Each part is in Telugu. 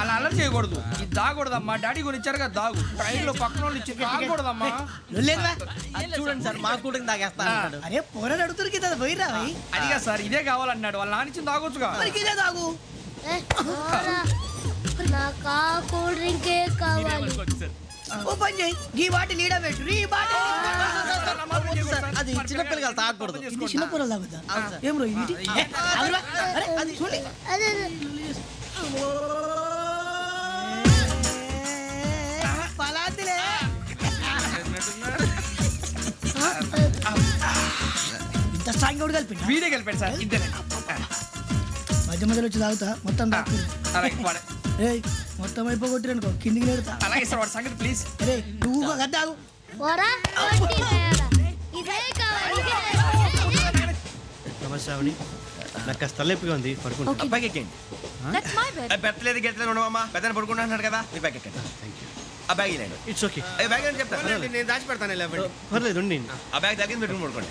అలా అల్లరి చేయకూడదు ఇది దాగకూడదమ్మా డాడీ కొని ఇచ్చారు కదా దాగు ట్రైన్లో పక్కన వాళ్ళు ఇచ్చి దాగకూడదమ్మా చూడండి సార్ మా కూడా అరే పోరాడు అడుగుతారు కదా భయ్ అదిగా సార్ ఇదే కావాలన్నాడు వాళ్ళ తాగొచ్చుగా మరి ఇదే తాగు ఏ, పోరా. నాకు ఆ కూల్ డ్రింకే కావాలి ఓ పని చేయి ఈ బాటి లీడ పెట్టు ఈ బాటి అది చిన్నపిల్లలు తాగకూడదు ఇది చిన్న పొరలు తాగుతా ఏం రో ఇది ఏ, ఆగురా. అరే అది చూడండి కూడా కలిపి వీడే గెలిపాడు సార్ ఇంతేనే మధ్య మధ్యలో వచ్చి తాగుతా మొత్తం రేయ్ మొత్తం అయిపోగొట్టిరనుకో కిందికి నేడుతా అలాగే సార్ వాడు సంగతి ప్లీజ్ అరే నువ్వు కదా తాగు పోరా? వడ్డీ తేడా. ఇదే కావాలి ఇదే. నమస్తే నాకు కాస్త తలెప్పిగా ఉంది పడుకుంటా. బ్యాగ్ ఎక్కండి. పెట్టలేదు గెట్టలేదు ఉండవమ్మా. పెద్దని పడుకుంటున్నాడు కదా మీ బ్యాగ్ ఎక్కండి. ఆ బ్యాగ్ ఇలాండి ఇట్స్ ఓకే ఏ బ్యాగ్ అని చెప్తాను నేను దాచి పెడతాను పర్లేదు ఉండి. ఆ బ్యాగ్ తగ్గింది పెట్టుకుని పడుకోండి.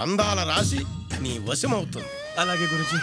అందాల రాశి నీ వశమవుతుంది. అలాగే గురుజీ.